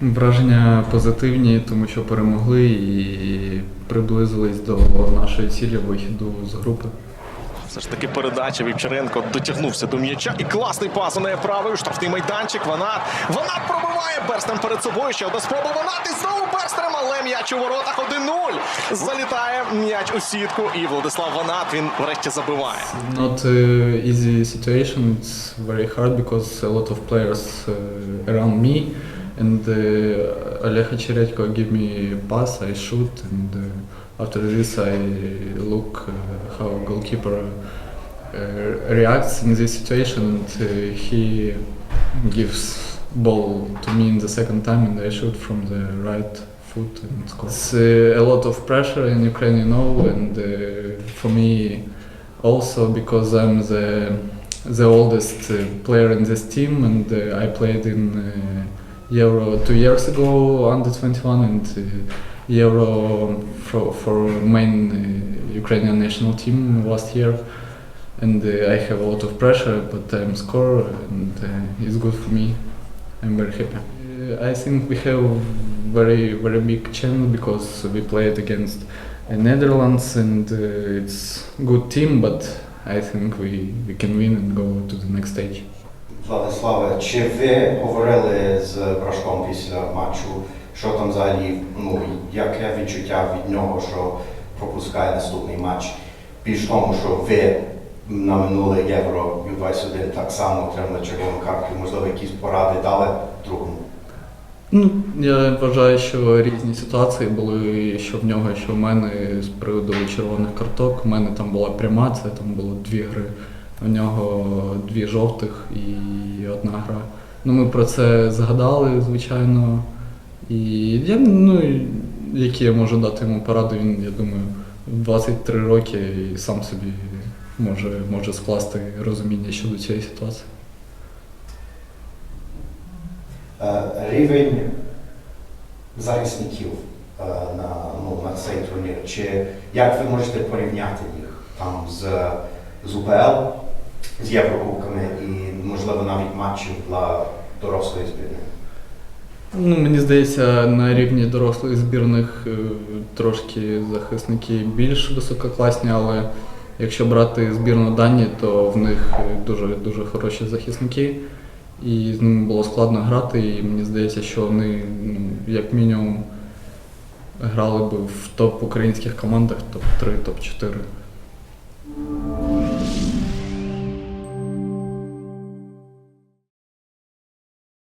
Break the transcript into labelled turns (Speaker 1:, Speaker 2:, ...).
Speaker 1: Враження позитивні, тому що перемогли і приблизились до нашої цілі вихіду з групи.
Speaker 2: Все ж таки передача Вівчаренко дотягнувся до м'яча. І класний пас у неї правою. Штрафний майданчик. Ванат. Ванат пробиває Берстрем перед собою. Ще одна спроба. Ванат і знову Берстрем. Але м'яч у воротах 1-0. Залітає м'яч у сітку. І Владислав Ванат він врешті забиває.
Speaker 1: Not uh, easy situation. It's very hard because a lot of players uh, around me, and uh, Oleg Cheredko give me pass. I shoot, and uh, after this I look uh, how goalkeeper uh, reacts in this situation, and uh, he gives ball to me in the second time, and I shoot from the right foot and score. It's uh, a lot of pressure in Ukraine, you know, and for me also because I'm the the oldest player in this team, and I played in Euro two years ago under 21 and uh, Euro for for main uh, Ukrainian national team last year. And uh, I have a lot of pressure, but I'm score and uh, it's good for me. I'm very happy. I think we have very very big chance because we played against Netherlands and it's good team, but I think we, we can win and go to the next stage.
Speaker 3: Владиславе, чи ви говорили з Брашком після матчу, що там взагалі, ну, яке відчуття від нього, що пропускає наступний матч? Більш тому, що ви на минуле Євро Ю-21 так само отримали червону картку, можливо, якісь поради дали другому?
Speaker 1: Ну, я вважаю, що різні ситуації були що в нього, що в мене з приводу червоних карток. У мене там була пряма, це там було дві гри. У нього дві жовтих і одна гра. Ну, ми про це згадали, звичайно. І я, ну, які я можу дати йому поради, він, я думаю, 23 роки і сам собі може, може скласти розуміння щодо цієї ситуації.
Speaker 3: Е, Рівень захисників е, на, ну, на цей турнір. Чи як ви можете порівняти їх там з, з УПЛ, з Єврокубками і, можливо, навіть матчів для дорослої збірної?
Speaker 1: Ну, мені здається, на рівні дорослих збірних е, трошки захисники більш висококласні, але якщо брати збірну Данії, то в них е, дуже дуже хороші захисники. І з ними було складно грати, і мені здається, що вони ну, як мінімум грали б в топ українських командах, топ-3, топ-4.